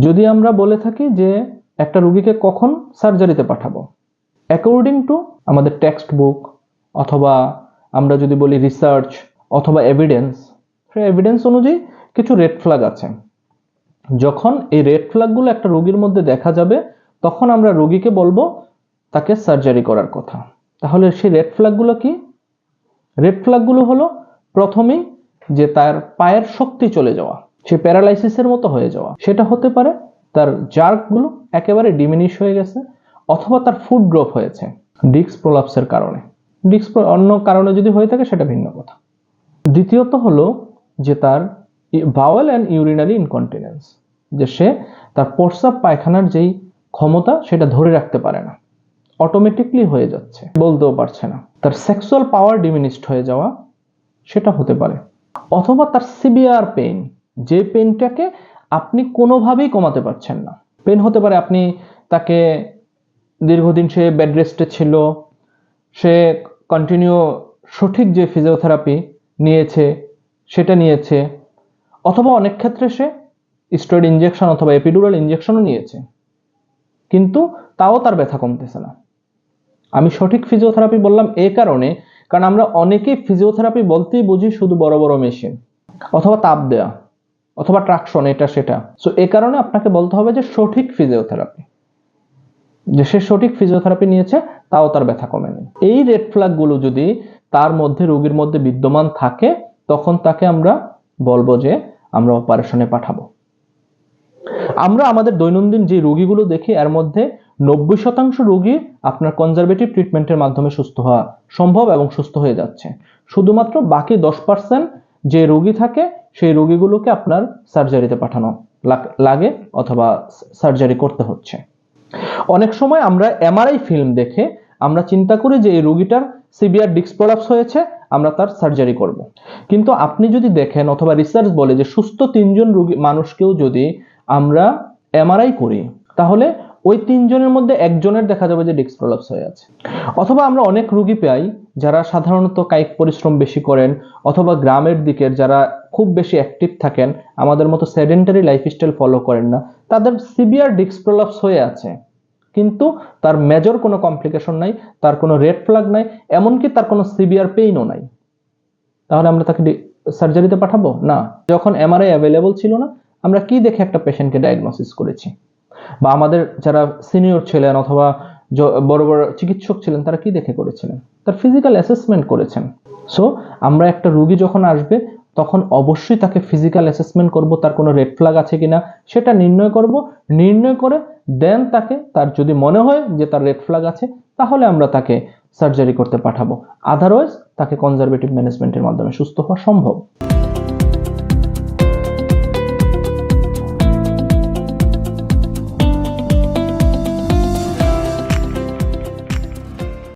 যদি আমরা বলে থাকি যে একটা রুগীকে কখন সার্জারিতে পাঠাবো? অ্যাকর্ডিং টু আমাদের টেক্সট বুক অথবা আমরা যদি বলি রিসার্চ অথবা এভিডেন্স সেই এভিডেন্স অনুযায়ী কিছু রেড ফ্ল্যাগ আছে। যখন এই রেড ফ্ল্যাগগুলো একটা রোগীর মধ্যে দেখা যাবে, তখন আমরা রোগীকে বলব তাকে সার্জারি করার কথা। তাহলে সেই রেড ফ্ল্যাগগুলো কি? রেড ফ্ল্যাগগুলো হলো প্রথমেই যে তার পায়ের শক্তি চলে যাওয়া। সে প্যারালাইসিসের মতো হয়ে যাওয়া। সেটা হতে পারে তার জার্কগুলো একেবারে ডিমিনিশ হয়ে গেছে অথবা তার ফুড ড্রপ হয়েছে ডিস্ক প্রলাপসের কারণে। ডিস্ক অন্য কারণে যদি হয়ে থাকে সেটা ভিন্ন কথা। দ্বিতীয়ত হলো যে তার বাওয়েল অ্যান্ড ইউরিনারি ইনকন্টিনেন্স যে সে তার প্রস্রাব পায়খানার যেই ক্ষমতা সেটা ধরে রাখতে পারে না। অটোমেটিকলি হয়ে যাচ্ছে, বলতেও পারছে না। তার সেক্সুয়াল পাওয়ার ডিমিনিস্ট হয়ে যাওয়া, সেটা হতে পারে। অথবা তার সিভিয়ার পেইন যে পেনটাকে আপনি কোনোভাবেই কমাতে পারছেন না। পেন হতে পারে আপনি তাকে দীর্ঘদিন সে বেড রেস্টে ছিল, সে কন্টিনিউ সঠিক যে ফিজিওথেরাপি নিয়েছে, সেটা নিয়েছে, অথবা অনেক ক্ষেত্রে সে স্টেরয়েড ইঞ্জেকশন অথবা এপিডুরাল ইঞ্জেকশনও নিয়েছে। কিন্তু তাও তার ব্যথা কমতেছে না। আমি সঠিক ফিজিওথেরাপি বললাম এ কারণে, কারণ আমরা অনেকেই ফিজিওথেরাপি বলতেই বুঝি শুধু বড় বড় মেশিন অথবা তাপ দেয়া। অথবা ট্রাকশন এটা, সেটা। সো এ কারণে আপনাকে বলতে হবে যে সঠিক ফিজিওথেরাপি যে সে সঠিক ফিজিওথেরাপি নিয়েছে, তাও তার ব্যথা কমেনি। এই রেড ফ্ল্যাগগুলো যদি তার মধ্যে, রোগীর মধ্যে বিদ্যমান থাকে, তখন তাকে আমরা বলব যে আমরা অপারেশনে পাঠাবো। আমরা আমাদের দৈনন্দিন যে রোগীগুলো দেখি, এর মধ্যে নব্বই শতাংশ রোগী আপনার কনজারভেটিভ ট্রিটমেন্টের মাধ্যমে সুস্থ হওয়া সম্ভব এবং সুস্থ হয়ে যাচ্ছে। শুধুমাত্র বাকি দশ পার্সেন্ট যে রোগী থাকে, সেই রোগীগুলোকে আপনার সার্জারিতে পাঠানো লাগে অথবা সার্জারি করতে হচ্ছে। অনেক সময় আমরা এমআরআই ফিল্ম দেখে আমরা চিন্তা করি যে এই রোগীটার সিভিয়ার ডিস্ক প্রলাপস হয়েছে, আমরা তার সার্জারি করব। কিন্তু আপনি যদি দেখেন অথবা রিসার্চ বলে যে সুস্থ তিনজন রোগী, মানুষকেও যদি আমরা এমআরআই করি, তাহলে ওই তিনজনের মধ্যে একজনের দেখা যাবে যে ডিস্ক প্রলাপস হয়ে আছে। অথবা আমরা অনেক রোগী পাই যারা সাধারণত কায়িক পরিশ্রম বেশি করেন, অথবা গ্রামের দিকের যারা খুব বেশি অ্যাক্টিভ থাকেন, আমাদের মতো সেডেন্টারি লাইফস্টাইল ফলো করেন না, তাদের সিভিয়ার ডিস্ক প্রলাপস হয়ে আছে। কিন্তু তার মেজর কোনো কমপ্লিকেশন নাই, তার কোনো রেড ফ্ল্যাগ নাই, এমনকি তার কোনো সিভিয়ার পেইনও নাই। তাহলে আমরা তাকে সার্জারিতে পাঠাবো? না। যখন এমআরআই অ্যাভেলেবল ছিল না, আমরা কি দেখে একটা পেশেন্টকে ডায়াগনোসিস করেছি? বা আমাদের যারা সিনিয়র ছিলেন অথবা বড় বড় চিকিৎসক ছিলেন, তারা কি দেখে করেছিলেন? তার ফিজিক্যাল অ্যাসেসমেন্ট করেছেন। সো আমরা একটা রুগী যখন আসবে, তখন অবশ্যই তাকে ফিজিক্যাল অ্যাসেসমেন্ট করব, তার কোনো রেড ফ্ল্যাগ আছে কিনা, সেটা নির্ণয় করব। নির্ণয় করে দেন তাকে, তার যদি মনে হয় যে তার রেড ফ্ল্যাগ আছে, তাহলে আমরা তাকে সার্জারি করতে পাঠাবো। আদারওয়াইজ তাকে কনজারভেটিভ ম্যানেজমেন্টের মাধ্যমে সুস্থ হওয়া সম্ভব।